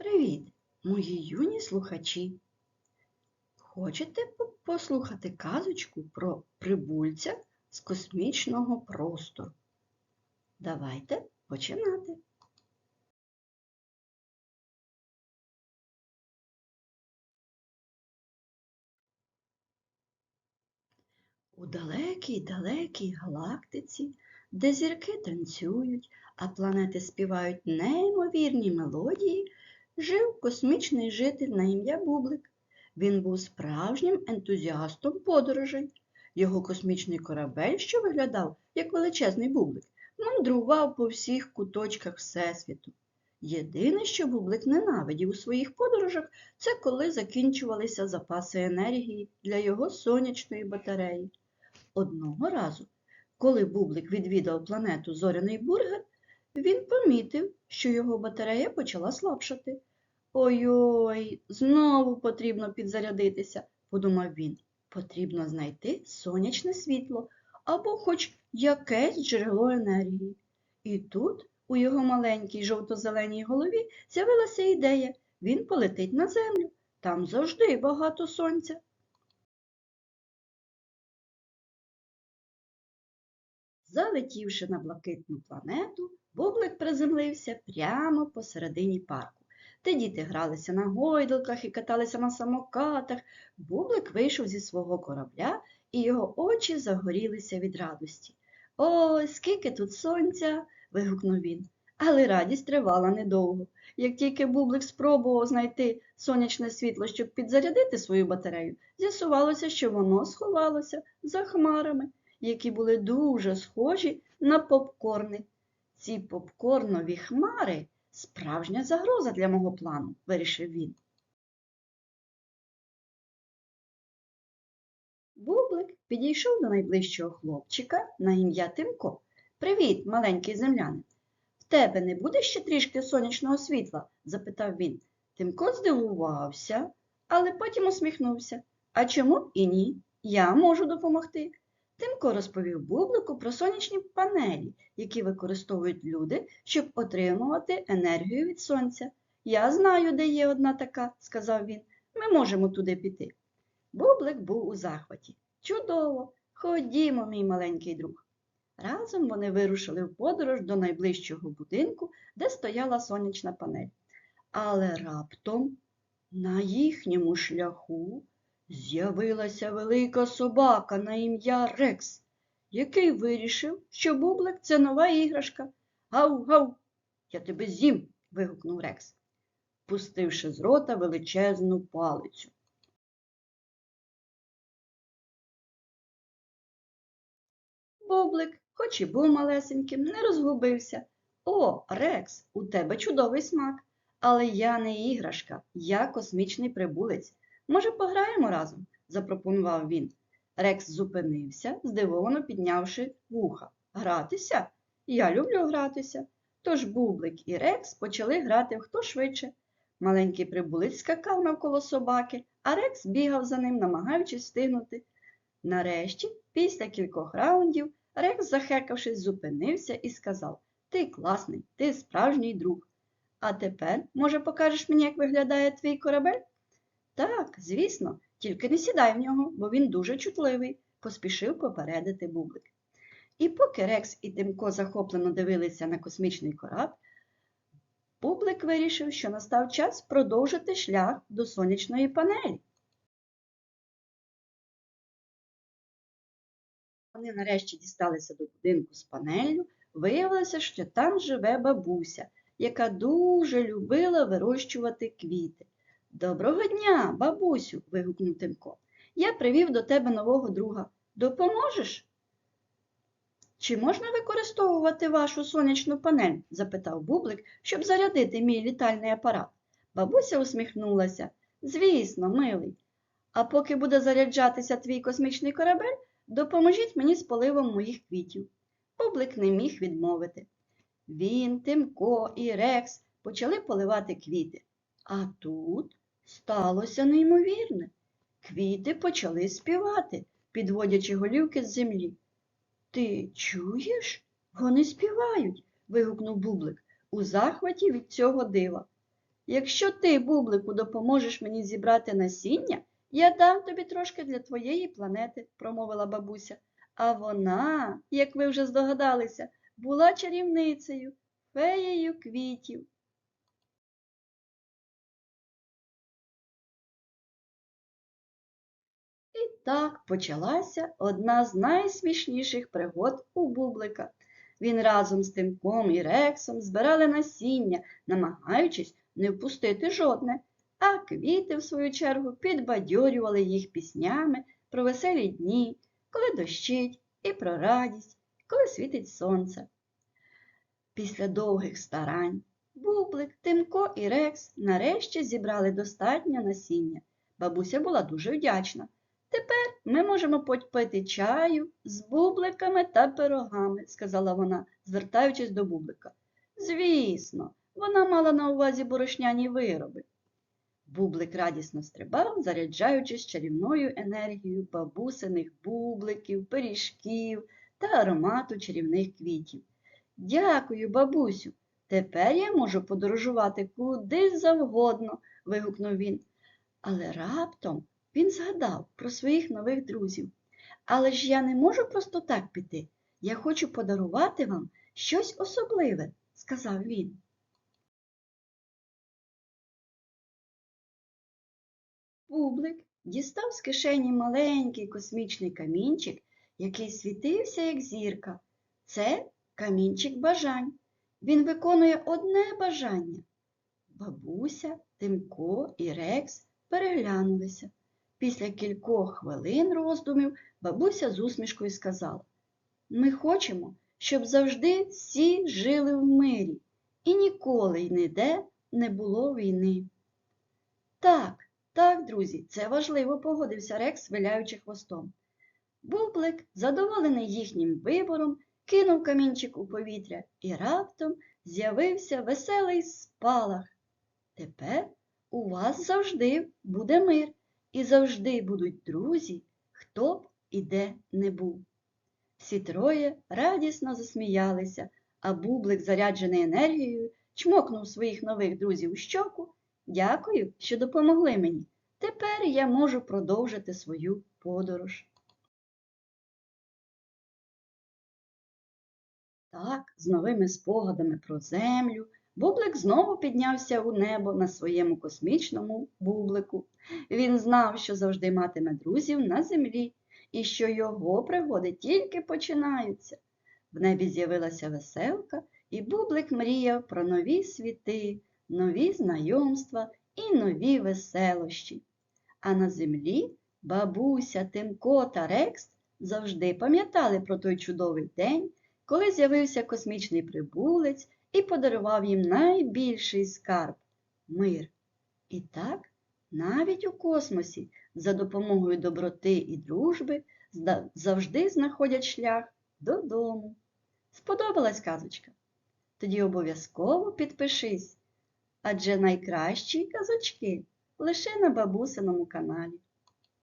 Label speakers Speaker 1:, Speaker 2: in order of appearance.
Speaker 1: Привіт, мої юні слухачі! Хочете послухати казочку про прибульця з космічного простору? Давайте починати. У далекій далекій галактиці, де зірки танцюють, а планети співають неймовірні мелодії, жив космічний житель на ім'я Бублик. Він був справжнім ентузіастом подорожей. Його космічний корабель, що виглядав як величезний бублик, мандрував по всіх куточках Всесвіту. Єдине, що бублик ненавидів у своїх подорожах, це коли закінчувалися запаси енергії для його сонячної батареї. Одного разу, коли Бублик відвідав планету Зоряний Бургер, він помітив, що його батарея почала слабшати. Ой-ой, знову потрібно підзарядитися, подумав він. Потрібно знайти сонячне світло або хоч якесь джерело енергії. І тут у його маленькій жовто-зеленій голові з'явилася ідея. Він полетить на землю. Там завжди багато сонця. Залетівши на блакитну планету, Бублик приземлився прямо посередині парку, де діти гралися на гойдалках і каталися на самокатах. Бублик вийшов зі свого корабля, і його очі загорілися від радості. Ой, скільки тут сонця! вигукнув він. Але радість тривала недовго. Як тільки Бублик спробував знайти сонячне світло, щоб підзарядити свою батарею, з'ясувалося, що воно сховалося за хмарами які були дуже схожі на попкорни. Ці попкорнові хмари справжня загроза для мого плану, вирішив він. Бублик підійшов до найближчого хлопчика на ім'я Тимко. Привіт, маленький землянин. В тебе не буде ще трішки сонячного світла? запитав він. Тимко здивувався, але потім усміхнувся. А чому і ні? Я можу допомогти. Тимко розповів Бублику про сонячні панелі, які використовують люди, щоб отримувати енергію від сонця. Я знаю, де є одна така, сказав він. Ми можемо туди піти. Бублик був у захваті. Чудово! Ходімо, мій маленький друг. Разом вони вирушили в подорож до найближчого будинку, де стояла сонячна панель. Але раптом на їхньому шляху З'явилася велика собака на ім'я Рекс, який вирішив, що бублик це нова іграшка. Гав, гав, я тебе з'їм, вигукнув Рекс, пустивши з рота величезну палицю. Бублик, хоч і був малесеньким, не розгубився. О, Рекс, у тебе чудовий смак. Але я не іграшка, я космічний прибулець. Може, пограємо разом? запропонував він. Рекс зупинився, здивовано піднявши вуха. Гратися? Я люблю гратися. Тож Бублик і Рекс почали грати хто швидше. Маленький прибулець скакав навколо собаки, а Рекс бігав за ним, намагаючись встигнути. Нарешті, після кількох раундів, Рекс, захекавшись, зупинився і сказав Ти класний, ти справжній друг. А тепер, може, покажеш мені, як виглядає твій корабель? Так, звісно, тільки не сідай в нього, бо він дуже чутливий, поспішив попередити Бублик. І поки Рекс і Тимко захоплено дивилися на космічний кораб, Бублик вирішив, що настав час продовжити шлях до сонячної панелі. Вони нарешті дісталися до будинку з панелью, виявилося, що там живе бабуся, яка дуже любила вирощувати квіти. Доброго дня, бабусю, вигукнув Тимко. Я привів до тебе нового друга. Допоможеш? Чи можна використовувати вашу сонячну панель? запитав Бублик, щоб зарядити мій літальний апарат. Бабуся усміхнулася. Звісно, милий. А поки буде заряджатися твій космічний корабель, допоможіть мені з поливом моїх квітів. Бублик не міг відмовити. Він, Тимко і Рекс почали поливати квіти. А тут сталося неймовірне. Квіти почали співати, підводячи голівки з землі. Ти чуєш? Вони співають. вигукнув Бублик у захваті від цього дива. Якщо ти, бублику, допоможеш мені зібрати насіння, я дам тобі трошки для твоєї планети, промовила бабуся. А вона, як ви вже здогадалися, була чарівницею, феєю квітів. Так почалася одна з найсмішніших пригод у Бублика. Він разом з Тимком і Рексом збирали насіння, намагаючись не впустити жодне, а квіти, в свою чергу, підбадьорювали їх піснями про веселі дні, коли дощить, і про радість, коли світить сонце. Після довгих старань Бублик, Тимко і Рекс нарешті зібрали достатньо насіння. Бабуся була дуже вдячна. Тепер ми можемо попити чаю з бубликами та пирогами, сказала вона, звертаючись до бублика. Звісно, вона мала на увазі борошняні вироби. Бублик радісно стрибав, заряджаючись чарівною енергією бабусиних бубликів, пиріжків та аромату чарівних квітів. Дякую, бабусю. Тепер я можу подорожувати куди завгодно, вигукнув він. Але раптом він згадав про своїх нових друзів. Але ж я не можу просто так піти. Я хочу подарувати вам щось особливе, сказав він. Бублик дістав з кишені маленький космічний камінчик, який світився, як зірка. Це камінчик бажань. Він виконує одне бажання. Бабуся, Тимко і Рекс переглянулися. Після кількох хвилин роздумів бабуся з усмішкою сказала Ми хочемо, щоб завжди всі жили в мирі і ніколи й ніде не було війни. Так, так, друзі, це важливо, погодився Рекс, виляючи хвостом. Бублик, задоволений їхнім вибором, кинув камінчик у повітря і раптом з'явився веселий спалах. Тепер у вас завжди буде мир і завжди будуть друзі, хто б і де не був. Всі троє радісно засміялися, а бублик, заряджений енергією, чмокнув своїх нових друзів у щоку. Дякую, що допомогли мені. Тепер я можу продовжити свою подорож. Так, з новими спогадами про землю, бублик знову піднявся у небо на своєму космічному бублику. Він знав, що завжди матиме друзів на землі і що його пригоди тільки починаються. В небі з'явилася веселка, і бублик мріяв про нові світи, нові знайомства і нові веселощі. А на землі бабуся, Тимко та Рекс завжди пам'ятали про той чудовий день, коли з'явився космічний прибулець і подарував їм найбільший скарб мир. І так, навіть у космосі, за допомогою доброти і дружби, завжди знаходять шлях додому. Сподобалась казочка? Тоді обов'язково підпишись, адже найкращі казочки лише на бабусиному каналі.